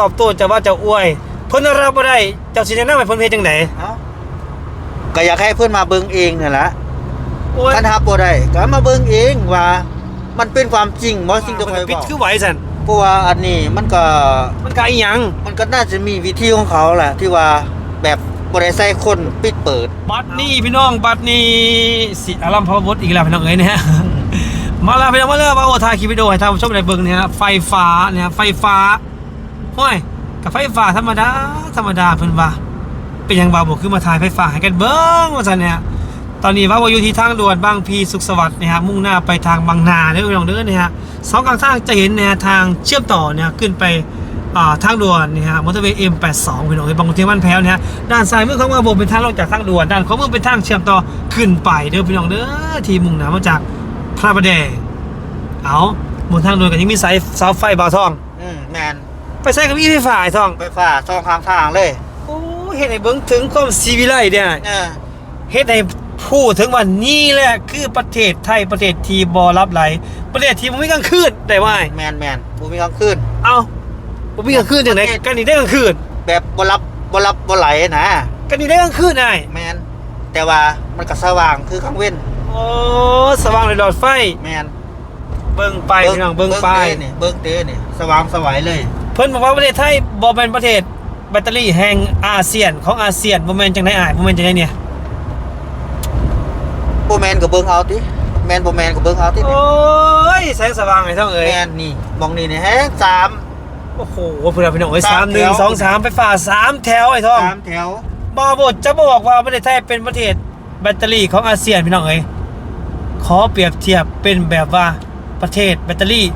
ตอบโต้จะว่าจะอวย เพิ่นรับบ่ได้เจ้าสิแนะนำให้เพิ่นเฮ็ดจังไดเอ้าก็อยากให้เพื่อนมาเบิ่งเองนั่นแหละโอ้ยคันฮับบ่ได้ก็มาเบิ่งเองว่า มันเป็นความจริงบ่สิ่งที่ข่อยปิดบอกคือไหวซั่นเพราะว่าอันนี้มันก็มันก็อีหยังมันก็น่าจะมีวิธีของเขาแหละที่ว่าแบบบ่ได้ใส่คนปิดเปิด บัดนี้พี่น้องบัดนี้สิอารัมพาวบดอีกแล้วพี่น้องเอ้ยนะฮะมาแล้วพี่น้องมาแล้วมาโอถ่ายคลิปวิดีโอให้ท่านผู้ชมได้เบิ่งเนี่ยฮะไฟฟ้าเนี่ยฮะไฟฟ้า ห้อยกับไฟฟ้าธรรมดาธรรมดาเพิ่นว่า เป็นยังบ่าวบอกคือมาถ่ายไฟฟ้าให้กันเบิ่งว่าซั่นเนี่ยตอนนี้ว่าว่าอยู่ที่ทางด่วนบางพีสุขสวัสดิ์นะฮะมุ่งหน้าไปทางบางนาเด้อพี่น้องเด้อเนี่ยฮะสองข้างทางจะเห็นเนี่ยทางเชื่อมต่อเนี่ยขึ้นไปอ่าทางด่วนเนี่ยฮะมอเตอร์เวย์ M82 พี่น้องเอ้ยบางทีมันแพ้วนี่ฮะด้านซ้ายมือของมาโบเป็นทางลงจากทางด่วนด้านขวามือเป็นทางเชื่อมต่อขึ้นไปเด้อพี่น้องเด้อที่มุ่งหน้ามาจากพระประแดงเอาบนทางด่วนก็ยังมีสายเสาไฟบ่าวทองอืมแมน ไปใส่กับอีไฟฟ้าไอ้ทองไฟฟ้าสองข้างทางเลยโอ้เฮ็ดให้เบิ่งถึงความซีวิไลเนี่ยเออเฮ็ดให้พูดถึงว่านี่แหละคือประเทศไทยประเทศที่บ่รับไหลประเทศที่บ่มีกลางคืนได้ว่าแมนแมนบ่มีกลางคืนเอ้าบ่มีกลางคืนจังได๋กันนี่ได้กลางคืนแบบบ่รับบ่รับบ่ไหลนะกันนี่ได้กลางคืนได้แมนแต่ว่ามันก็สว่างคือข้างเว้นโอ้สว่างเลยหลอดไฟแมนเบิ่งไปพี่น้องเบิ่งไปเด้นี่เบิ่งเด้นี่สว่างสวัยเลย เพิ่นบอกว่าประเทศไทยบ่เป็นประเทศแบตเตอรี่แห่งอาเซียนของอาเซียนบ่แม่นจังได๋อ้ายบ่แม่นจังได๋เนี่ยบ่แมนก็เบิ่งเอาติแมนบ่แมนก็เบิ่งเอาติโอ้ยแสงสว่างไอ้ท่องเอ้ยแมนนี่มองนี่นี่แฮงสามโอ้โหเพิ่นเอาพี่น้องเอ้ยสาม3แถว1 2 3ไฟฟ้าสามแถวไอ้ท่องสามแถวบาบดจะบอกว่าประเทศไทยเป็นประเทศแบตเตอรี่ของอาเซียนพี่น้องเอ้ยขอเปรียบเทียบเป็นแบบว่าประเทศแบตเตอรี่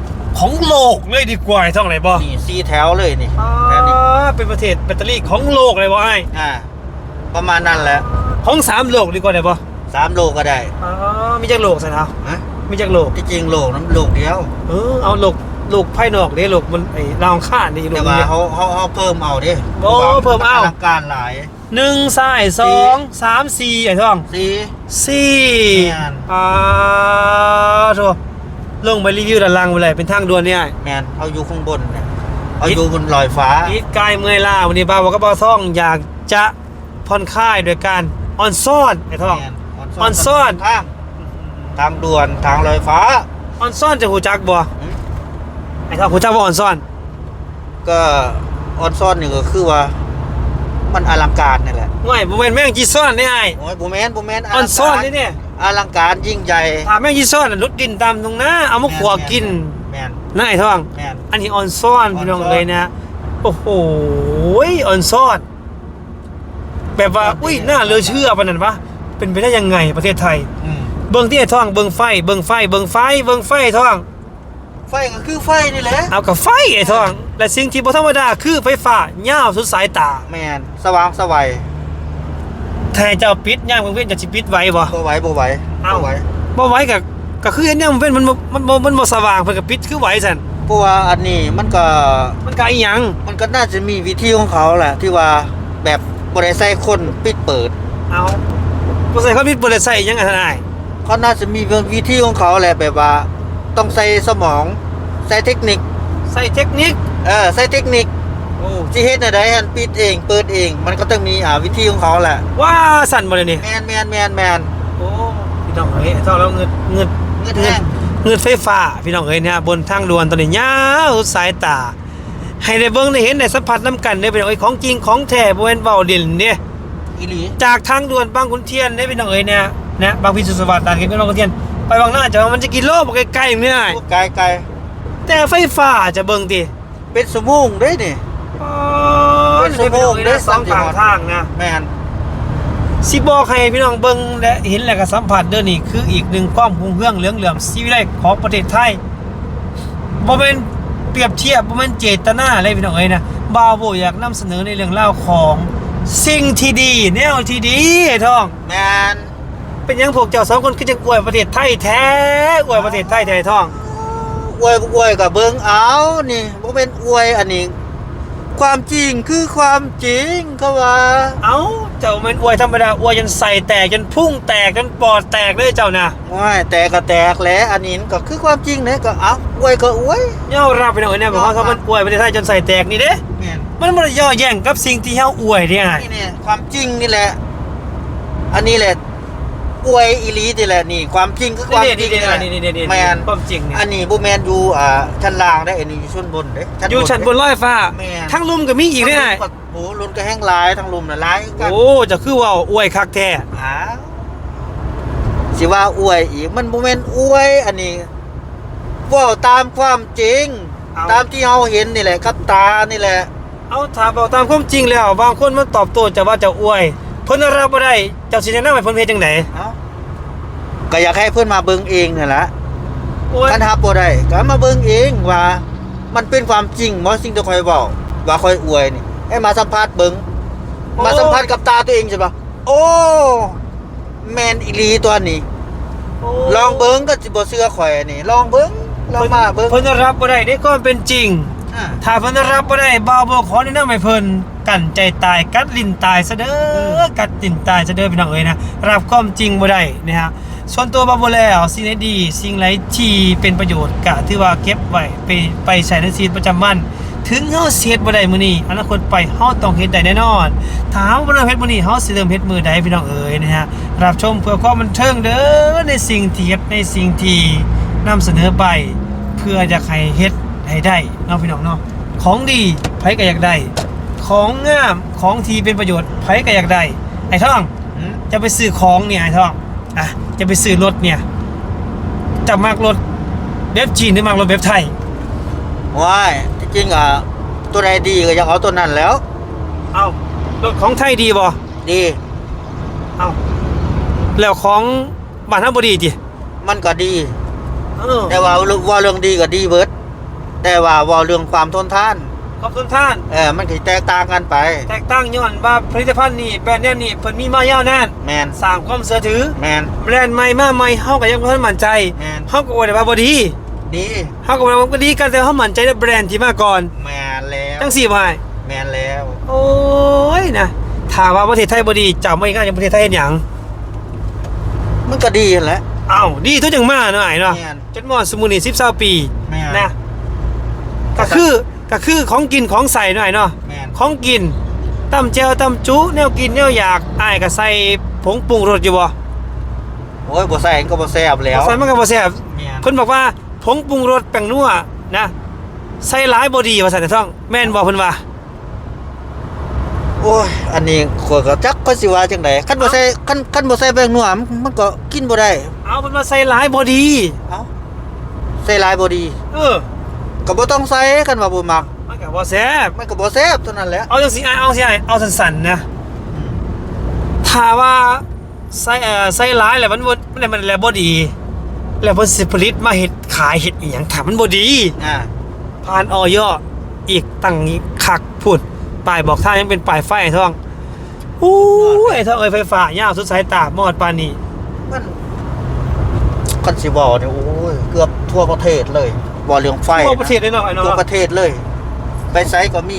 ของโลกเลยดีกว่าไอ้ท่องไหนบ่นี่สี่แถวเลยนี่แถวนี้เป็นประเทศแบตเตอรี่ของโลกเลยบ่ไอ้อ่า ประมาณนั้นแหละของสามโลกดีกว่าได้บ่สามโลก็ได้อ๋อมีจักโลกสินะฮะมีจักโลกที่จริงโลกนั้นโลกเดียว เออเอาโลกโลกภายนอกเด้โลกมันไอ้ดาวอังคารนี่โลแต่กว่านี้เขาเขาเขาเพิ่มเอาดิโอ้เพิ่มเอาพระว่นลังการหลายหนึ่งสายสองสามสี่ไอ้ท่องสี่สี่แม่นอ่าโถ ลงไปรีวิวด้านล่างไปเลยเป็นทางด่วนเนี่ยแมนเอาอยู่ข้างบนเนี่ยเอาอยู่บนลอยฟ้าอีทกายเมื่อยล้าวันนี้บ้าวบอกกับบ้าวท่องอยากจะผ่อนคลายโดยการออนซ่อนไอ้ท่องแม่นออนซ่อนทางทางด่วนทางลอยฟ้า ออนซ่อนจะหูจักบ่อืมไอ้ท่องหูจักว่าออนซ่อน ก็ออนซ่อนนี่ก็คือว่า มันอลังการนี่แหละง่ายบ่แม่นแม่งจีซ่อนได้ไอ้โอ้ยบูแมนบูแมนออนซ่อนนี่เนี่ย อลังการยิ่งใหญ่ถ้าแม่งจีซ่อนน่ะลุดดินตามตรงหน้าเอามาขัวกินแมนน่าไอ้ท่อง แมน อันนี้ออนซ่อนพี่น้องออนซ่อน เลยนะ โอ้โหออนซ่อน แบบว่า อุ้ยน่าเหลือเชื่อปะนั่นปะเป็นไปได้ยังไงประเทศไทย อืมเบิ่งที่ไอ้ท่อง เบิ่งไฟ เบิ่งไฟ เบิ่งไฟ เบิ่งไฟไอ้ท่อง ไฟก็คือไฟนี่แหละเอากับไฟไอ้ท่อง และสิ่งที่บ่ธรรมดาคือไฟฟ้ายาวสุดสายตา แมนสว่างสวัย แทนเจ้าปิดย่างเพิ่นจะสิปิดไว้บ่ บ่ไหวบ่ไหวเอ้า บ่ไหวบ่ไว้ก็ก็คืออันเนี้ยมันเป็นมันบ่มันบ่มันบ่สว่างเพิ่นก็ปิดคือไว้ซั่นเพราะว่าอันนี้มันก็มันก็อีหยังมันก็น่าจะมีวิธีของเขาแหละที่ว่าแบบบ่ได้ใส่คนปิดเปิด เอาบ่ใส่เขาปิดบ่ได้ใส่หยังอะท่านอ้ายเขาน่าจะมีวิธีของเขาแหละแบบว่า ต้องใส่สมอง ใส่เทคนิค ใส่เทคนิค เออ ใส่เทคนิค โอ้ที่เฮ็ดน่ะได้หันปิดเองเปิดเอง มันก็ต้องมีอ่าวิธีของเขาแหละว่าสั่นบ่เลยนี่แมนแมนแมนแมนโอ้พี่น้องเอ้ยเท่าแล้วเงินเงินเงินแห้งเงินไฟฟ้าพี่น้องเอ้ยเนี่ยบนทางด่วนตอนนี้ยาวสุดสายตา ให้ได้เบิ่งได้เห็นได้สัมผัสน้ำกันเด้อพี่น้องเอ้ยของจริงของแท้บ่แม่นเว้าเด่นเด้อีหลีจากทางด่วนบางขุนเทียนเด้อพี่น้องเอ้ยเนี่ยนะบางพิสุทธิ์สวัสดิ์ด่านเก็บเงินบางขุนเทียนไปบางหน้าจะว่ามันจะกิโลบ่ไกลๆอย่างนี้ได้โอ้ไกลไกลแต่ไฟฟ้าจะเบิ่งติเป็นสมงเด้นี่ อ๋อเป็นชั่วโมงเด้อสองทางทางนะแมนสิบอกให้พี่น้องเบิ่งและเห็นและก็สัมผัสเด้อนี่คืออีกหนึ่งความหุ่งเฮืองเหลืองเหลื่อมสีวิไลของประเทศไทยบ่แม่นเปรียบเทียบบ่แม่นเจตนาอะไรพี่น้องเอ้ยนะบ่าวโบอยากนำเสนอในเรื่องราวของสิ่งที่ดี แนวที่ดีไอ้ท่องแมนเป็นหยังพวกเจ้าสองคนคือจังอวยประเทศไทยแท้อวยประเทศไทยแท้ไอ้ท่องอวยอวยกับเบิ่งเอานี่บ่เป็นอวยอันนี้ ความจริงคือความจริงเขาว่า เอ้าเจ้ามันอวยธรรมดาอวยจนใส่แตกจนพุ่งแตกจนปอดแตกเลยเจ้านะว้ายแต่ก็แตกแหล้วอันนี้ก็คือความจริงเนี่ยก็เอาอวยก็อวยย่อรับไปหน่อยเนี่ยบอกว่าเขามันอวยประเทศไทยจนใส่แตกนี่เด้ แม่นมันมันย่อแย่งกับสิ่งที่เฮาอวยเนี่ย นี่เนี่ยความจริงนี่แหละ อันนี้แหละ อวยอีหลีนี่แหละนี่ ความจริงคือความนี่จรินี่งนี่แหละนี่นี่นี่แมนความจริงเนี่ยอันนี้บูแมนอยู่อ่าชั้นล่างได้อันนี้อยู่ชั้นบนเด้อยู่ชั้นบนเด้ร้อยฟ้า แม่นทั้งลุมก็มีอีกได้ไงทั้งลุมก็โอ้ลุนก็แห้งหลายทั้งลุมน่ะหลายกันโอ้จะคือว่าอวยคักแท้อ้าวสิว่าอวยอีกมันบูแมนอวย อันนี้เว่าตามความจริง ตามที่เราเห็นนี่แหละกับตานี่แหละ เอาถามบอกตามความจริงแล้วบางคนมันตอบโต้จะว่าจะอวย เพิ่นรับบ่ได้เจ้าสิแนะนำให้เพิ่นเฮ็ดจังไดเอ้าก็อยากให้เพื่อนมาเบิ่งเองนี่แหละอวยคันทับบ่ได้ก็มาเบิ่งเองว่า มันเป็นความจริงบ่สิ่งที่คอยบอกว่าคอยอวยนี่ให้มาสัมภาษณ์เบิ่งมาสัมภาษณ์กับตาตัวเองใช่ปะโอ้แมนอีหลีตัวนี้ลองเบิ่งก็สิบ่เชื่อข่อยนี่ ลองเบิ่งลองมาเบิ่งเพิ่นรับบ่ได้ในความเป็นจริง อ่าถ้าเพิ่นรับบ่ได้บ่าวบ่ขอแนะนำให้เพิ่นกั้นใจตายกัดลิ้นตายซะเด้อกัดลิ้นตายซะเด้อพี่น้องเอ้ยนะรับความจริงบ่ได้นะฮะส่วนตัวบ่าวบ่แล้วสิ่งใดดี สิ่งไหนที่เป็นประโยชน์ก็ถือว่าเก็บไว้ไปไปใช้ในชีวิตประจำวันถึงเฮาสิเฮ็ดบ่ได้มื้อนี้อนาคตไปเฮาต้องเฮ็ดได้แน่นอนถ้าเฮาบ่เริ่มเฮ็ดมื้อนี้เฮาสิเริ่มเฮ็ดมื้อใดพี่น้องเอ๋ยนะฮะรับชมเพื่อความบันเทิงเด้อในสิ่งที่เฮ็ดในสิ่งที่นำเสนอไป เพื่ออยากให้เฮ็ด ให้ได้เนาะพี่น้องเนาะของดีไผก็อยากได้ ของงามของที่เป็นประโยชน์ไผก็อยากได้ ไอ้ท่องอืมจะไปซื้อของเนี่ยไอ้ท่องอะจะไปซื้อรถเนี่ยจะมากรถเว็บจีนหรือมากรถเว็บไทยว้ายที่จริงอะตัวใดดีก็อยากเอาตัวนั้นแหล้วเอารถของไทยดีบ่ดีเอาแล้วของบ้านเฮาบ่ดีติมันก็ดีเออแต่ว่าเรื่องว่าเรื่องดีก็ดีเบิด แต่ว่าว่าเรื่องความทนทานขอบคุณท่าน เออมันก็แตกต่างกันไป แตกต่างย้อนว่าผลิตภัณฑ์นี้แบรนด์เนี้นี่เพิ่นมีมายาวนานแมนสร้างความเชื่อถือ แมน แบรนด์ใหม่มาใหม่เฮาก็ยังบ่ทันมั่นใจแม่น เฮาก็บ่ได้ว่าบ่ดีดีเฮาก็บ่ได้ว่าบ่ดีกันแต่เฮามั่นใจในแบรนด์ที่มาก่อนแมนแล้วจังซี่บ่ให้แมนแล้วโอ้ยนะถ้าว่าประเทศไทยบ่ดีเจ้าบ่งานอย่างประเทศไทยเฮ็ดหยังมันก็ดีนั่นแหละอ้าวดีทุกอย่างมาเนาะไอ้เนาะแม่นจนมอดสมุนี่10 20ปีแม่น นะ ก็คือก็คือของกินของใส่หน่อยเนาะแมนของกินตำแจวตำจุแนวกินแนวอยากอ้ายก็ใส่ผงปรุงรสอยู่บ่โอ้ยบ่ใส่ก็บ่แซ่บแล้วใส่มันก็บ่แซ่บแม่นเพิ่นบอกว่าผงปรุงรสแป้งนัวนะใส่หลายบ่ดีว่าซั่นแต่ท้องแม่นบ่เพิ่นว่าโอ้ยอันนี้ข้อยก็จักก็สิว่าจังไดคันบ่ใส่คันคันบ่ใส่แป้งนัวมันมันก็กินบ่ได้เอาเพิ่นว่าใส่หลายบ่ดีเอ้าใส่หลายบ่ดีเออ ก็บ่ต้องใส่คันว่าบ่มักมันก็บ่แซ่บมันก็บ่แซ่บเท่านั้นแหละเอาจังสิอ้ายเอาสิอ้ายเอาสั้นๆนะถ้าว่าใส่เอ่อใส่หลายแล้วมันบ่มันมันแล้วบ่ดี แล้วเพิ่นสิผลิตมาเฮ็ดขายเฮ็ดอีหยังถ้ามันบ่ดีอ่าผ่านออยอีกตั้งอีกคักพูดป้ายบอกทางยังเป็นป้ายไฟไอ้ท่องอู้ยไอ้ท่องเอ้ยไฟฟ้ายาวสุดสายตามอดปานนี้มันคันสิบ่เนี่ยโอ้ยเกือบทั่วประเทศเลย บ่เรื่องไฟทั่วประเทศเลยเนาะไอ้ทั่วเนาะประเทศเลย ไปไสก็มี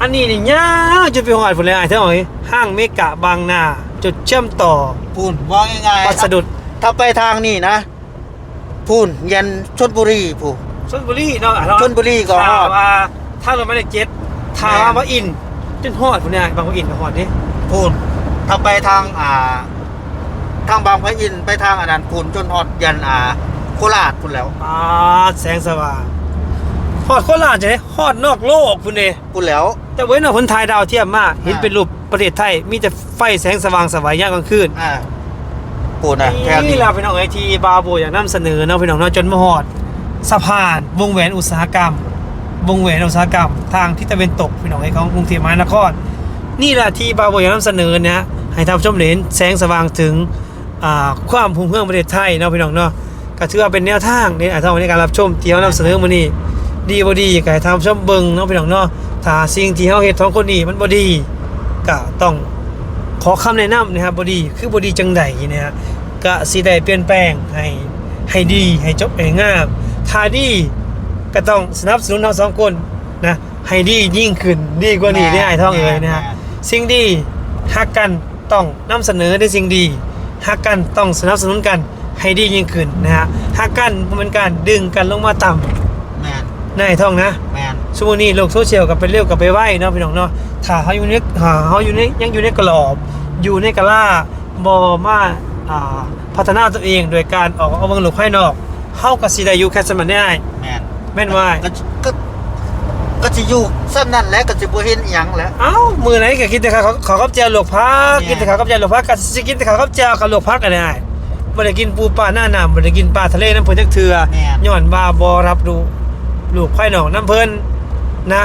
อันนี้นี่ยาวจนไปหอดพุ่นเลยไอ้ท่องเอ้ยห้างเมกะบางนาจุดเชื่อมต่อพูนว่าง่ายๆวัสดุดถ้าไปทางนี้นะ พูนยันชนบุรีพูนชลบุรีเนาะไอ้ท่องชลบุรีก็ฮถ้าอดว่าถ้าเราไม่ได้เจ็ตถ้าว่าว่าอินจนฮอดพุ่นเนี่ยบางว่าอินก็ฮอดนี่พูนถ้าไปทางอ่า ทางบางพระอินทร์ไปทางอันนั้นพูนจนฮอดยันอ่า โคราชพูนแล้วอ่าแสงสว่างฮอดโคราชจะได้ฮอดนอกโลกพุ่นเด้พูนแล้ว แต่เว้นเอาคนไทยดาวเทียมมากเห็นเป็นรูปประเทศไทยมีแต่ไฟแสงสว่างสวายยามกลางคืนอ่าพูนนะแถวนี่นี้เราพี่น้องไอทีบาโบอยากนำเสนอเนาะพี่น้องเนาะจนมาฮอดสะพานวงแหวนอุตสาหกรรม วงแหวนอุตสาหกรรม ทางทิศตะวันตกพี่น้องไอของกรุงเทพมหานครนี่แหละที่บาโบอยากนำเสนอนะฮะให้ท่านผู้ชมได้เห็นแสงสว่างถึงอ่าความภูมิเพื่องประเทศไทยเนาะพี่น้องเนาะ ก็ถือว่าเป็นแนวทางในอาทางในการรับชมที่เรานำเสนอมานี่ดีบ่ดีก็ให้ท่านผู้ชมเบิ่งเนาะพี่น้องเนาะถ้าสิ่งที่เฮาเฮ็ดท้องคนนี้มันบ่ดีก็ต้องขอคำแนะนำนะครับบดีคือบดีจังใดนะฮะก็สิได้เปลี่ยนแปลงให้ให้ดีให้จบให้งามถ้าดีก็ต้องสนับสนุนทั้งสองคนนะให้ดียิ่งขึ้นดีกว่านี้ได้ไอ้ท่องเอ๋ยนะฮะสิ่งดีฮักกันต้องนำเสนอในสิ่งดีฮักกันต้องสนับสนุนกัน ให้ดียิ่งขึ้นนะฮะฮักกันบ่แมันการดึงกันลงมาต่ำแมนนายท่องนะแมนช่วงนี้โลกโซเชียลกับไปเร็วกับไปไวเนาะพี่น้องเนาะถ้าเขาอยู่ในหาเขาอยู่ในยังอยู่ในกรอบ อยู่ในกะลาบอมาอ่าพัฒนาตัวเองโดยการออกเอาเบิ่งโลกภายนอกเฮากับสิได้อยู่แค่สมันได้แมนแม่นว่า ก็ก็ก็สิอยู่ซ้ำนั่นแหละก็สิบ่เห็นอิหยังแหล้ว เอ้ามือไหนก็กินแต่ข้าวขาวกับแจวโลกพักเนี่ย กินแต่ข้าวกับแจวโลกพักก็สิกินแต่ข้าวกับแจวกับโลกพักกันได้ บ่ได้กินปูปลาหน้าน้ำบ่ได้กินปลาทะเลน้ำเพิ่นจักเทื่อแม่น ย้อนว่าบ่รับรู้ลูกภายนอกน้ำเพิ่นนะ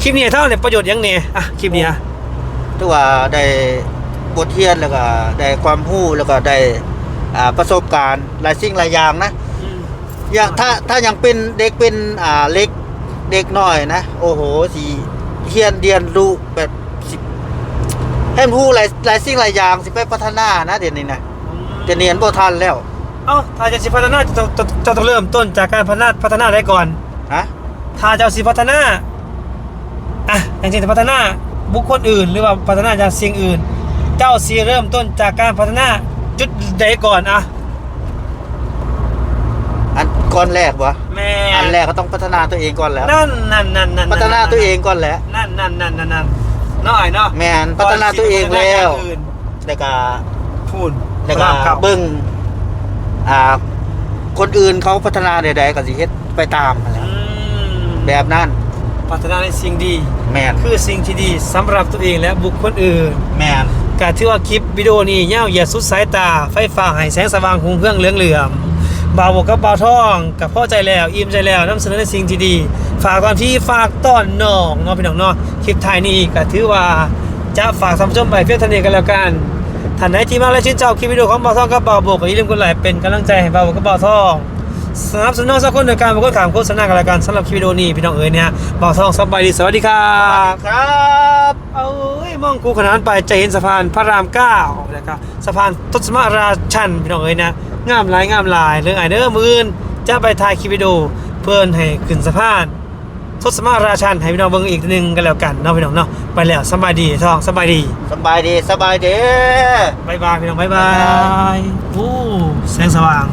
คลิปนี้เท่าเนี่ยประโยชน์หยังแหน่อะคลิปนี้อะถือว่าได้บทเรียนแล้วก็ได้ความรู้แล้วก็ได้อ่าประสบการณ์หลายสิ่งหลายอย่างนะอย่างถ้าถ้ายังเป็นเด็กเป็นอ่าเล็กเด็กน้อยนะ โอ้โหสิเรียนเรียนรู้แบบสิให้มันรู้หลายหลายสิ่งหลายอย่างสิไปพัฒนานะเดี๋ยวนี้นะ เดี๋ยวนี้เห็นบ่ทันแล้ว เอ้าถ้าจะสิพัฒนาจะต้องจะจะต้องเริ่มต้นจากการพัฒนาพัฒนาได้ก่อน ฮะ ถ้าจะเอาสิพัฒนาอะอย่างเช่นพัฒนาบุคคลอื่น หรือว่าพัฒนาจากสิ่งอื่น เจ้าสิเริ่มต้นจากการพัฒนาจุดใดก่อนอะอันก่อนแรกวะแม่อันแรกก็ต้องพัฒนาตัวเองก่อนแล้ว นั่นนั่นนั่นนั่นพัฒนาตัวเองก่อนแหละนั่นนั่นนั่นนั่นนั่นน้อยเนาะแม่นพัฒนาตัวเองแล้วก่อนสิพัฒนาอย่างอื่นแล้วก็พูด แล้วก็ครับ เบิ่งอ่า คนอื่นเขาพัฒนาใดๆก็สิเฮ็ดไปตามนั่นแหอืละมแบบนั้นพัฒนาในสิ่งดี แม่นคือสิ่งที่ดีสำหรับตัวเองและบุคคลอื่น แม่นการที่ว่าคลิปวิดีโอนี้ยาวเหยียดสุดสายตา ไฟฟ้าให้แสงสว่างคงเครื่องเหลืองเหลือมบ่าวบกกับบ่าวทองกับพ่อใจแล้ว อิ่มใจแล้วนำเสนอในสิ่งที่ดี ฝากความที่ฝากต้อนน้องเนาะพี่น้องเนาะคลิปไทายนี้ก็ถือว่าจะฝากท่านผู้ชมไปเพียงเท่านี้กันแล้วกัน ท่านไหนที่มาและชื่นชอบคลิปวิดีโอของบ่าวทองกับบ่าวบกก็อย่าลืมกดไลค์เป็นกำลังใจให้บ่าวบกกับบ่าวทองสนับสนุนสักคนโดยการบกดขามโฆษณากันแล้วกันสำหรับคลิปวิดีโอนี้พี่น้องเอ๋ยเนี่ยบ่าวทองสบายดีสวัสดีครับครับเอ้ยมองกูขนานไปจะเห็นสะพานพระรามเก้านะครับสะพานทศมาราชันพี่น้องเอ้ยนะงามหลายงามหลายเรื่องไอเด้อมืออื่นจะไปถ่ายคลิปวิดีโอเพื่อนให้ขึ้นสะพาน ทศมาราชันให้พี่น้องเบิ่งอีกหนึงกันแล้วกันเนาะพี่น้องเนาะไปแล้วสบายดีท้องสบายดีสบายดีสบายดีบายบายพี่น้องบายบายโอ้แสงสว่าง